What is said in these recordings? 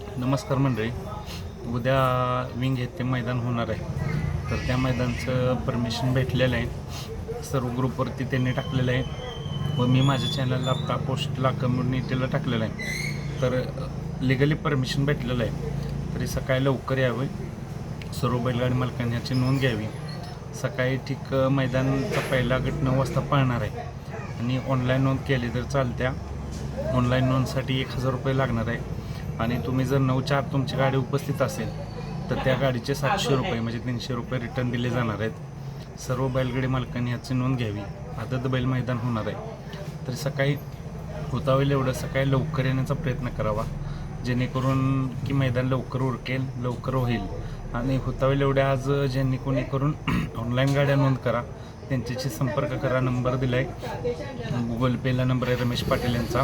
नमस्कार मंडळी. उद्या विंग येथे मैदान होणार आहे. तर त्या मैदानचं परमिशन भेटलेलं आहे. सर्व ग्रुपवरती त्यांनी टाकलेलं आहे. व मी माझ्या चॅनलला आपला पोस्टला कम्युनिटीला टाकलेलं आहे. तर लिगली परमिशन भेटलेलं आहे. तरी सकाळी लवकर यावे. सर्व बैलगाडी मालकांनी याची नोंद घ्यावी. सकाळी ठीक मैदानचा पहिला गट नऊ वाजता पाहणार आहे. आणि ऑनलाईन नोंद केली तर चालत्या. ऑनलाईन नोंदसाठी एक हजार रुपये लागणार आहे. आणि तुम्ही जर नऊच्या आत तुमची गाडी उपस्थित असेल तर त्या गाडीचे सातशे रुपये म्हणजे तीनशे रुपये रिटर्न दिले जाणार आहेत. सर्व बैलगाडी मालकांनी याची नोंद घ्यावी. आदत बैल मैदान होणार आहे. तर सकाळी होता होईल एवढं सकाळी लवकर येण्याचा प्रयत्न करावा. जेणेकरून की मैदान लवकर उरकेल लवकर होईल. आणि होता होईल एवढ्या आज ज्यांनी कोणी करून ऑनलाईन गाड्या नोंद करा. त्यांच्याशी संपर्क करा. नंबर दिला आहे गुगल पेला नंबर आहे रमेश पाटील यांचा.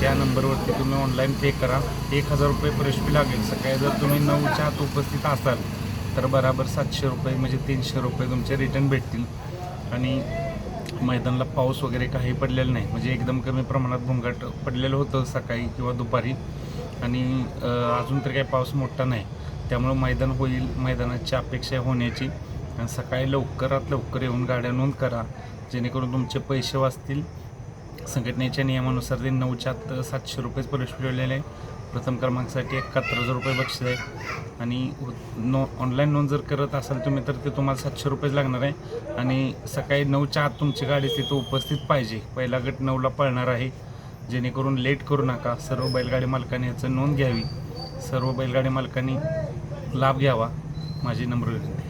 त्या नंबरवरती तुम्ही ऑनलाईन पे करा. एक हजार रुपये प्रवेश लागेल. सकाळी जर तुम्ही नऊच्या आत उपस्थित असाल तर बराबर सातशे रुपये म्हणजे तीनशे रुपये तुमचे रिटर्न भेटतील. आणि मैदानाला पाऊस वगैरे काही पडलेला नाही. म्हणजे एकदम कमी प्रमाणात भुंगाट पडलेलं होतं सकाळी किंवा दुपारी. आणि अजून तर काही पाऊस मोठा नाही. त्यामुळं मैदान होईल. मैदानाची अपेक्षा होण्याची. आणि सकाळी लवकरात लवकर येऊन गाड्या नोंद करा. जेणेकरून तुमचे पैसे वाचतील. संघटनेच्या नियमानुसार ते नऊच्या आत सातशे रुपयेच प्रवेश मिळवलेले आहे. प्रथम क्रमांकासाठी एकाहत्तर हजार रुपये बक्षीस आहे. आणि नो ऑनलाईन नोंद जर करत असाल तुम्ही तर ते तुम्हाला सातशे रुपयेच लागणार आहे. आणि सकाळी नऊच्या आत तुमची गाडी तिथं उपस्थित पाहिजे. पहिला गट नऊला पळणार आहे. जेणेकरून लेट करू नका. सर्व बैलगाडी मालकांनी याचं नोंद घ्यावी. सर्व बैलगाडी मालकांनी लाभ घ्यावा. माझी नम्र विनंती.